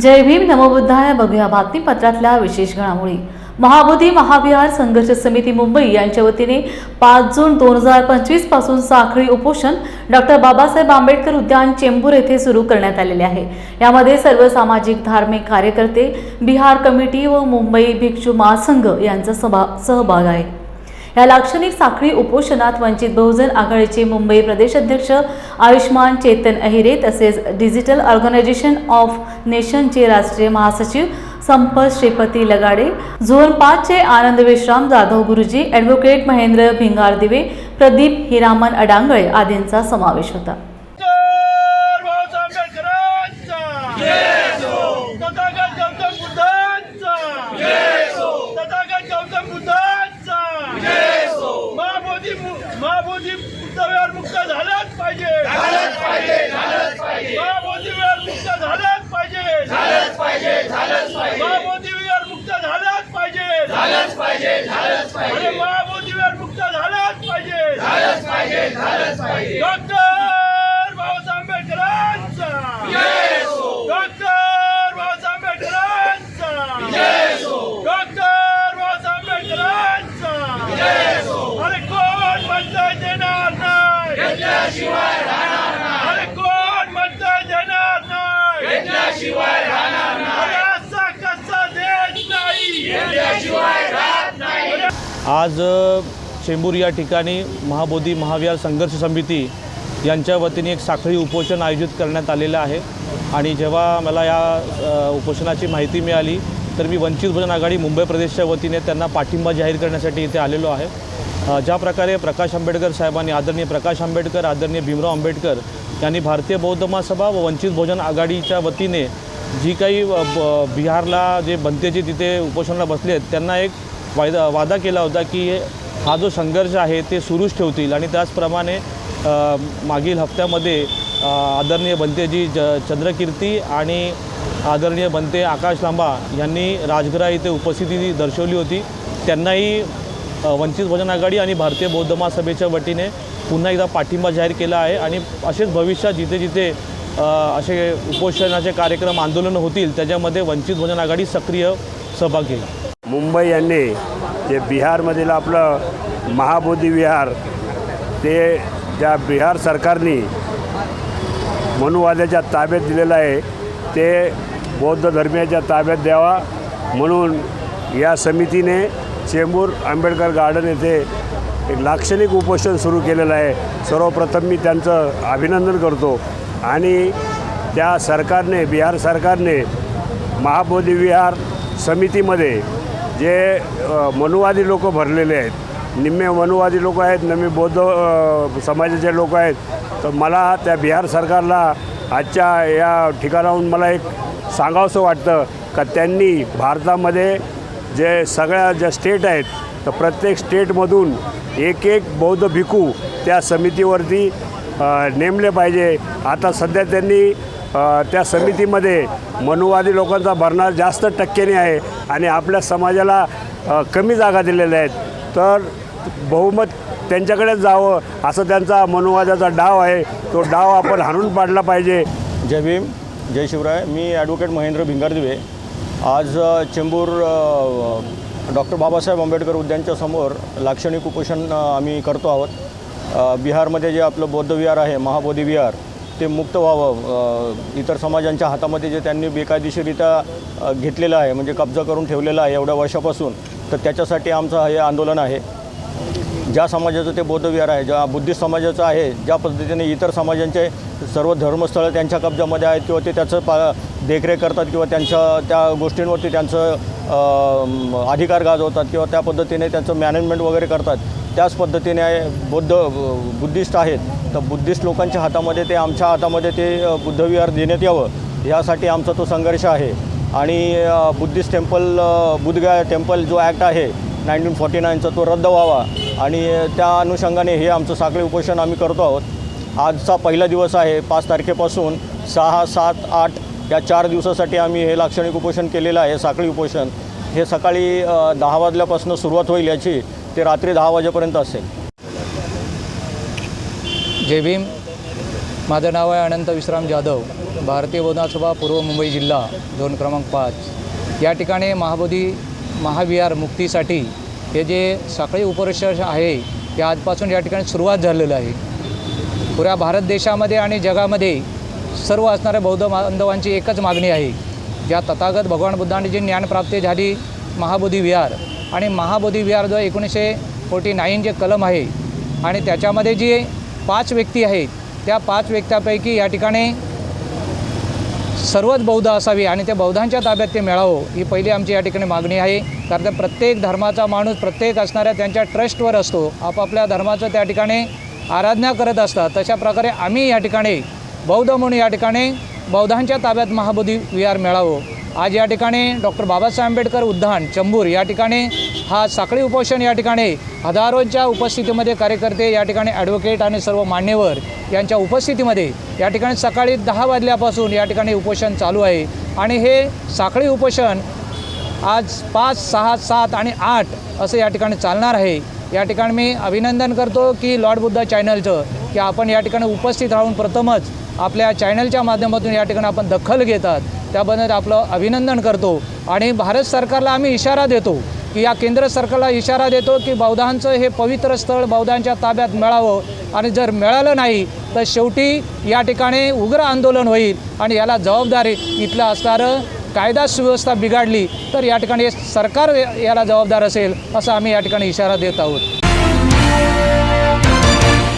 जय भीम नमोबुद्धाय बघूया बातमीपत्रातल्या विशेष घडामोडी. महाबोधी महाविहार संघर्ष समिती मुंबई यांच्या वतीने पाच जून दोन हजार पंचवीसपासून साखळी उपोषण डॉक्टर बाबासाहेब आंबेडकर उद्यान चेंबूर येथे सुरू करण्यात आलेले आहे. यामध्ये सर्व सामाजिक धार्मिक कार्यकर्ते बिहार कमिटी व मुंबई भिक्षू महासंघ यांचा सभा सहभाग आहे. या लाक्षणिक साखळी उपोषणात वंचित बहुजन आघाडीचे मुंबई प्रदेश अध्यक्ष आयुष्मान चेतन अहिरे तसेच डिजिटल ऑर्गनायझेशन ऑफ नेशनचे राष्ट्रीय महासचिव संपत श्रीपती लगाडे झोन पाचचे आनंद विश्राम जाधव गुरुजी ॲडव्होकेट महेंद्र भिंगार दिवे प्रदीप हिरामन अडांगळे आदींचा समावेश होता डॉक्टर बाबासाहेब आंबेडकरांचा तथागत गौतम बुद्धांचा तथागत गौतम बुद्धांचा महाबोधी मु- महाबोधी बुद्धविहार मुक्त झालाच पाहिजे महाबोधी विहार मुक्त झालाच पाहिजे महाबोधी विहार मुक्त झालाच पाहिजे अरे महाबोधी विहार मुक्त झालाच पाहिजे डॉक्टर बाबासाहेब आंबेडकरांचा डॉक्टर बाबासाहेब आंबेडकरांचा डॉक्टर बाबासाहेब आंबेडकरांचा अरे कोण म्हणताय देणार नाही अरे कोण म्हणताय देणार नाही अरे असा कसा देत नाही आज चेंबूर या ठिकाणी महाबोधी महाविहार संघर्ष समिती यांच्या वतीने एक साखळी उपोषण आयोजित करण्यात आलेलं आहे. आणि जेव्हा मला या उपोषणाची माहिती मिळाली तर मी वंचित बहुजन आघाडी मुंबई प्रदेशच्या वतीने त्यांना पाठिंबा जाहीर करण्यासाठी इथे आलेलो आहे. ज्या प्रकारे प्रकाश आंबेडकर साहेबांनी आदरणीय प्रकाश आंबेडकर आदरणीय भीमराव आंबेडकर यांनी भारतीय बौद्ध महासभा व वंचित बहुजन आघाडीच्या वतीने जी काही ब- बिहारला जे बनतेचे तिथे उपोषणाला बसले आहेत त्यांना एक वायदा वादा केला होता की हा जो संघर्ष आहे ते सुरूच ठेवतील. आणि त्याचप्रमाणे मागील हप्त्यामध्ये आदरणीय बनतेजी ज चंद्रकीर्ती आणि आदरणीय बनते आकाश लांबा यांनी राजगरा इथे उपस्थिती दर्शवली होती. त्यांनाही वंचित भजन आघाडी आणि भारतीय बौद्ध महासभेच्या वतीने पुन्हा एकदा पाठिंबा जाहीर केला आहे. आणि असेच भविष्यात जिथे जिथे असे उपोषणाचे कार्यक्रम आंदोलनं होतील त्याच्यामध्ये वंचित बहुजन आघाडी सक्रिय सहभाग घेईल. मुंबई यांनी जे बिहारमधील आपलं महाबोधी विहार ते ज्या बिहार सरकारने मनुवाद्याच्या ताब्यात दिलेलं आहे ते बौद्ध धर्मियाच्या ताब्यात द्यावा म्हणून या समितीने चेंबूर आंबेडकर गार्डन येथे एक लाक्षणिक उपोषण सुरू केलेलं आहे. सर्वप्रथम मी त्यांचं अभिनंदन करतो. आणि त्या सरकारने बिहार सरकारने महाबोधी विहार समितीमध्ये जे मनुवादी लोक भरलेले आहेत निम्मे मनुवादी लोक आहेत निम्मे बौद्ध समाजाचे लोक आहेत तर मला त्या बिहार सरकारला आजच्या या ठिकाणाहून मला एक सांगावंसं वाटतं का त्यांनी भारतामध्ये जे सगळ्या ज्या स्टेट आहेत तर प्रत्येक स्टेटमधून एक एक बौद्ध भिकू त्या समितीवरती नेमले पाहिजे. आता सध्या त्यांनी त्या समितीमध्ये मनुवादी लोकांचा भरणा जास्त टक्क्याने आहे आणि आपल्या समाजाला कमी जागा दिलेल्या आहेत. तर बहुमत त्यांच्याकडेच जावं असं त्यांचा मनुवादाचा डाव आहे. तो डाव आपण हाणून पाडला पाहिजे. जय भीम जय शिवराय. मी ॲडव्होकेट महेंद्र भिंगारदिवे. आज चेंबूर डॉक्टर बाबासाहेब आंबेडकर उद्यानच्या समोर लाक्षणिक उपोषण आम्ही करतो आहोत. बिहारमध्ये जे आपलं बौद्ध विहार आहे महाबोधी विहार ते मुक्त व्हावं. इतर समाजांच्या हातामध्ये जे त्यांनी बेकायदेशीरित्या घेतलेलं आहे म्हणजे कब्जा करून ठेवलेलं आहे एवढ्या वर्षापासून तर त्याच्यासाठी आमचं हे आंदोलन आहे. ज्या समाजाचं ते बौद्धविहार आहे ज्या बुद्धिस्ट समाजाचं आहे ज्या पद्धतीने इतर समाजांचे सर्व धर्मस्थळं त्यांच्या कब्जामध्ये आहेत किंवा ते त्याचं पा देखरेख करतात किंवा त्यांच्या त्या गोष्टींवरती त्यांचं अधिकार गाजवतात किंवा त्या पद्धतीने त्यांचं मॅनेजमेंट वगैरे करतात त्याच पद्धतीने बौद्ध बुद्धिस्ट आहेत. तर बुद्धिस्ट लोकांच्या हातामध्ये ते आमच्या हातामध्ये ते बुद्धविहार देण्यात यावं यासाठी आमचा तो संघर्ष आहे. आणि बुद्धिस्ट टेम्पल बुद्धगया टेम्पल जो ॲक्ट आहे नाईन्टीन फॉर्टी नाईनचा तो रद्द व्हावा. आणि त्या अनुषंगाने हे आमचं साखळी उपोषण आम्ही करतो आहोत. आजचा पहिला दिवस आहे पाच तारखेपासून सहा सात आठ या चार दिवसासाठी आम्ही हे लाक्षणिक उपोषण केलेलं आहे साखळी उपोषण. हे सकाळी दहा वाजल्यापासून सुरुवात होईल याची. ते रात्री दहा वाजेपर्यंत असेल. जय भीम. माझं नाव आहे अनंत विश्राम जाधव. भारतीय बोधनासभा पूर्व मुंबई जिल्हा दोन क्रमांक पाच. या ठिकाणी महाबोधी महाविहार मुक्तीसाठी हे जे साखळी उपरिषद आहे ते आजपासून या ठिकाणी सुरुवात झालेलं आहे. पुऱ्या भारत देशामध्ये आणि जगामध्ये सर्व असणाऱ्या बौद्ध बांधवांची एकच मागणी आहे. ज्या तथागत भगवान बुद्धांनी जी ज्ञानप्राप्ती झाली महाबोधी विहार आणि महाबोधी विहार जो एकोणीसशे फोर्टी नाईन जे कलम आहे आणि त्याच्यामध्ये जी पाच व्यक्ती आहेत त्या पाच व्यक्त्यापैकी या ठिकाणी सर्वच बौद्ध असावी आणि त्या बौद्धांच्या ताब्यात ते मिळावं ही पहिली आमची या ठिकाणी मागणी आहे. कारण त्या प्रत्येक धर्माचा माणूस प्रत्येक असणाऱ्या त्यांच्या ट्रस्टवर असतो. आपापल्या धर्माचं त्या ठिकाणी आराधना करत असतात. तशा प्रकारे आम्ही या ठिकाणी बौद्ध म्हणून या ठिकाणी बौद्धांच्या ताब्यात महाबोधी विहार मिळावं. आज या ठिकाणी डॉक्टर बाबासाहेब आंबेडकर उद्यान चंबूर या ठिकाणी हा साखळी उपोषण या ठिकाणी हजारोंच्या उपस्थितीमध्ये कार्यकर्ते या ठिकाणी ॲडव्होकेट आणि सर्व मान्यवर यांच्या उपस्थितीमध्ये या ठिकाणी सकाळी दहा वाजल्यापासून या ठिकाणी उपोषण चालू आहे आणि हे साखळी उपोषण आज पाच सहा सात आणि आठ असं या ठिकाणी चालणार आहे या ठिकाणी मी अभिनंदन करतो की लॉर्ड बुद्धा चॅनलचं की आपण या ठिकाणी उपस्थित राहून प्रथमच आपल्या चॅनलच्या माध्यमातून या ठिकाणी आपण दखल घेतात त्याबद्दल आपलं अभिनंदन करतो. आणि भारत सरकारला आम्ही इशारा देतो की या केंद्र सरकारला इशारा देतो की बौद्धांचं हे पवित्र स्थळ बौद्धांच्या ताब्यात मिळावं. आणि जर मिळालं नाही तर शेवटी या ठिकाणी उग्र आंदोलन होईल आणि याला जबाबदारी इथलं असणारं कायदा सुव्यवस्था बिघाडली तर या ठिकाणी सरकार याला जबाबदार असेल असं आम्ही या ठिकाणी इशारा देत आहोत.